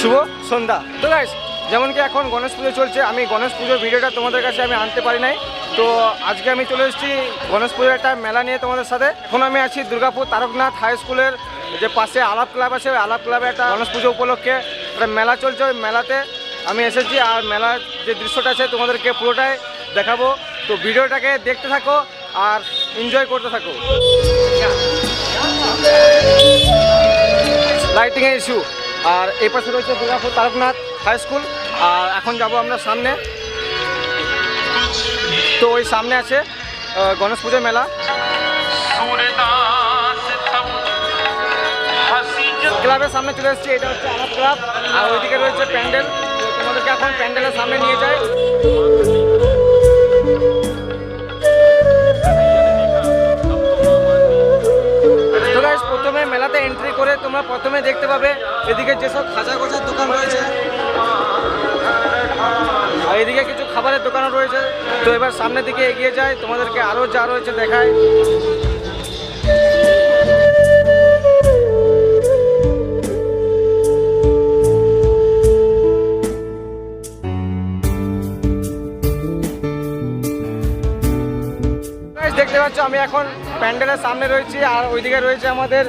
শুভ সন্ধ্যা। তো গাইস যেমন কি এখন গণেশ পুজো চলছে, আমি গণেশ পুজোর ভিডিওটা তোমাদের কাছে আমি আনতে পারি নাই। তো আজকে আমি চলে এসেছি গণেশ পুজোর একটা মেলা নিয়ে তোমাদের সাথে। এখন আমি আছি দুর্গাপুর তারকনাথ হাই স্কুলের যে পাশে আলাপ ক্লাব আছে, ওই আলাপ ক্লাবে একটা গণেশ পুজো উপলক্ষে একটা মেলা চলছে। ওই মেলাতে আমি এসেছি আর মেলার যে দৃশ্যটা আছে তোমাদেরকে পুরোটাই দেখাবো। তো ভিডিওটাকে দেখতে থাকো আর এনজয় করতে থাকো। লাইটিংয়ের ইস্যু আর এই পাশে রয়েছে দুর্গাপুর তারকনাথ হাই স্কুল আর এখন যাব আমরা সামনে। তো ওই সামনে আছে গণেশ পুজো মেলা। ক্লাবের সামনে চলে এসেছি, এটা হচ্ছে আমার ক্লাব। আর ওইদিকে রয়েছে প্যান্ডেল। তোমাদেরকে এখন প্যান্ডেলের সামনে নিয়ে যায় প্রথমে মেলাতে এন্ট্রি করে তোমরা প্রথমে দেখতে পাবে এদিকে যেসব খাজা গোজার দোকান রয়েছে, আর এদিকে কিছু খাবারের দোকানও রয়েছে। তো এবার সামনের দিকে এগিয়ে যায় তোমাদেরকে আরও যা রয়েছে দেখায় দেখতে পাচ্ছ, আমি এখন প্যান্ডেলের সামনে রয়েছি, আর ওইদিকে রয়েছে আমাদের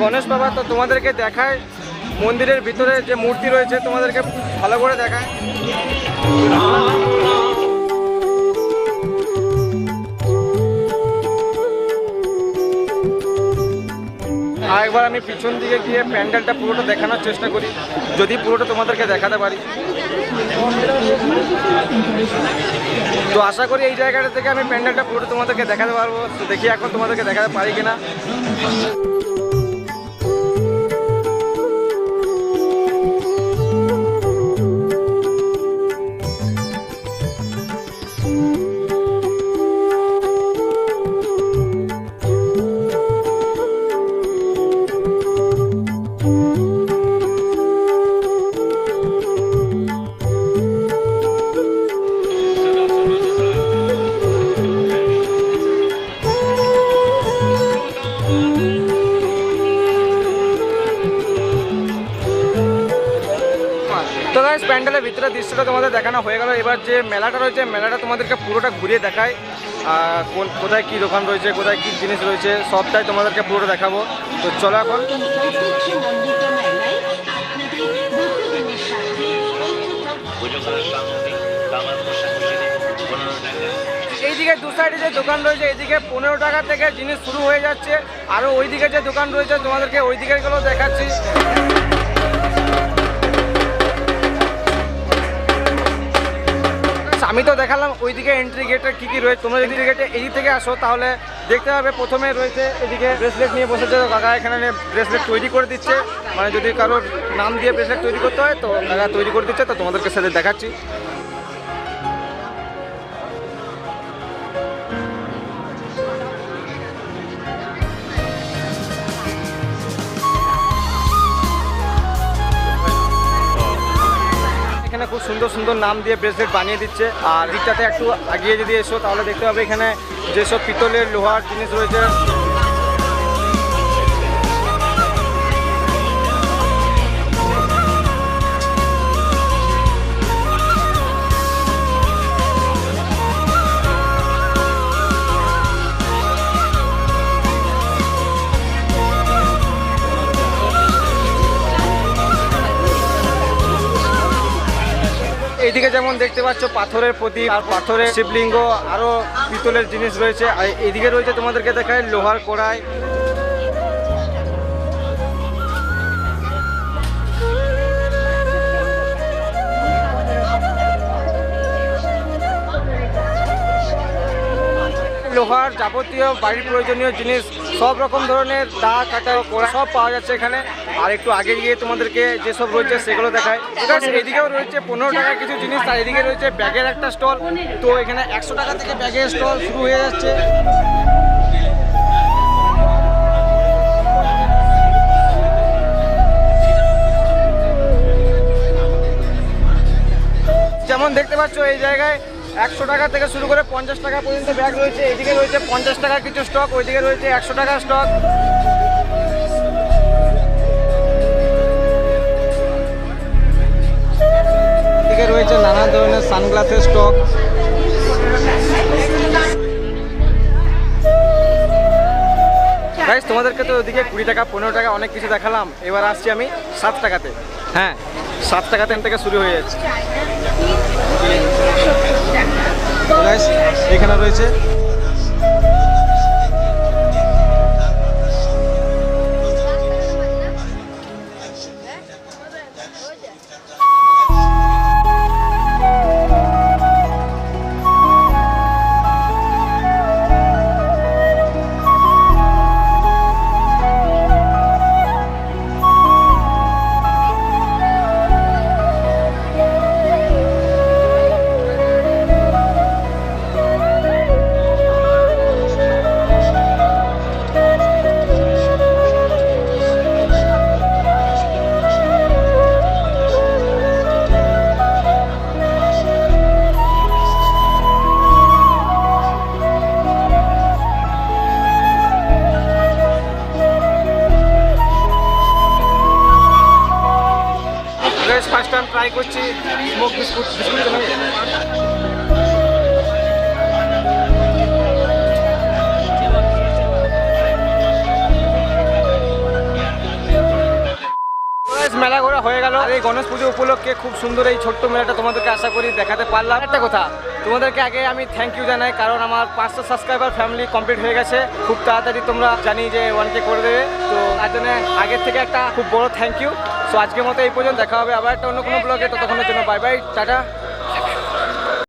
গণেশ বাবা। তো তোমাদেরকে দেখায় মন্দিরের ভিতরে যে মূর্তি রয়েছে, তোমাদেরকে ভালো করে দেখায়। আরেকবার আমি পিছন দিকে গিয়ে প্যান্ডেলটা পুরোটা দেখানোর চেষ্টা করি, যদি পুরোটা তোমাদেরকে দেখাতে পারি। তো আশা করি এই জায়গাটা থেকে আমি প্যান্ডেলটা পুরোটা তোমাদেরকে দেখাতে পারব। দেখি এখন তোমাদেরকে দেখাতে পারি কিনা। প্যান্ডেলের ভিতরে দৃশ্যটা তোমাদের দেখানো হয়ে গেল। এবার যে মেলাটা রয়েছে, মেলাটা তোমাদেরকে পুরোটা ঘুরিয়ে দেখায়। কোন কোথায় কী দোকান রয়েছে, কোথায় কী জিনিস রয়েছে, সবটাই তোমাদেরকে পুরোটা দেখাবো। তো চলো এখন। এইদিকে দু সাইডে যে দোকান রয়েছে, এইদিকে পনেরো টাকা থেকে জিনিস শুরু হয়ে যাচ্ছে। আরও ওইদিকে যে দোকান রয়েছে, তোমাদেরকে ওই দিকেরগুলো দেখাচ্ছি। আমি তো দেখালাম ওইদিকে এন্ট্রি গেটে কী কী রয়েছে। তোমরা এন্ট্রি গেটে এদিক থেকে আসো, তাহলে দেখতে পাবে প্রথমে রয়েছে এদিকে ব্রেসলেট নিয়ে বসেছে। তো কাকা এখানে ব্রেসলেট তৈরি করে দিচ্ছে। মানে যদি কারোর নাম দিয়ে ব্রেসলেট তৈরি করতে হয়, তো কাকা তৈরি করে দিচ্ছে। তো তোমাদেরকে সাথে দেখাচ্ছি। খুব সুন্দর সুন্দর নাম দিয়ে ব্রেসলেট বানিয়ে দিচ্ছে। আর দিকটাতে একটু আগিয়ে যদি এসো, তাহলে দেখতে পাবে এখানে যেসব পিতলের লোহার জিনিস রয়েছে এইদিকে যেমন দেখতে পাচ্ছ, পাথরের প্রতি আর পাথরের শিবলিঙ্গ, আরও পিতলের জিনিস রয়েছে। আর এদিকে রয়েছে তোমাদেরকে দেখায় লোহার কড়াই। লোহার যাবতীয় বাড়ির প্রয়োজনীয় জিনিস, সব রকম ধরনের দা কাটা কোড়া সব পাওয়া যাচ্ছে এখানে। আর একটু আগে গিয়ে তোমাদেরকে যেসব রয়েছে সেগুলো দেখায় এদিকেও রয়েছে পনেরো টাকার কিছু জিনিস আর এদিকে রয়েছে ব্যাগের একটা স্টল। তো এখানে একশো টাকা থেকে ব্যাগের স্টল শুরু হয়ে যাচ্ছে। যেমন দেখতে পাচ্ছ, এই জায়গায় একশো টাকা থেকে শুরু করে পঞ্চাশ টাকা পর্যন্ত ব্যাগ রয়েছে। এদিকে রয়েছে পঞ্চাশ টাকা কিছু স্টক ওইদিকে রয়েছে একশো টাকার স্টক এদিকে রয়েছে নানা ধরনের সানগ্লাসের স্টক গাইজ তোমাদেরকে তো ওদিকে কুড়ি টাকা পনেরো টাকা অনেক কিছু দেখালাম। এবার আসছি আমি সাত টাকাতে। হ্যাঁ। সাত টাকা থেকে শুরু হয়ে যাচ্ছে। এখানে রয়েছে ট্রাই করছি স্মোক বিস্কুট বিস্কুট এই গণেশ পুজো উপলক্ষে খুব সুন্দর এই ছোট্ট মেলাটা তোমাদেরকে আশা করি দেখাতে পারলাম। একটা কথা, তোমাদেরকে আগে আমি থ্যাংক ইউ জানাই, কারণ আমার পাঁচশো সাবস্ক্রাইবার ফ্যামিলি কমপ্লিট হয়ে গেছে। খুব তাড়াতাড়ি তোমরা জানি যে ওয়ান কে করে দেবে। তো তার জন্য আগের থেকে একটা খুব বড় থ্যাংক ইউ সো আজকের মতো এই পর্যন্ত দেখা হবে আবার একটা অন্য কোনো ব্লগে ততক্ষণের জন্য বাই বাই টাটা।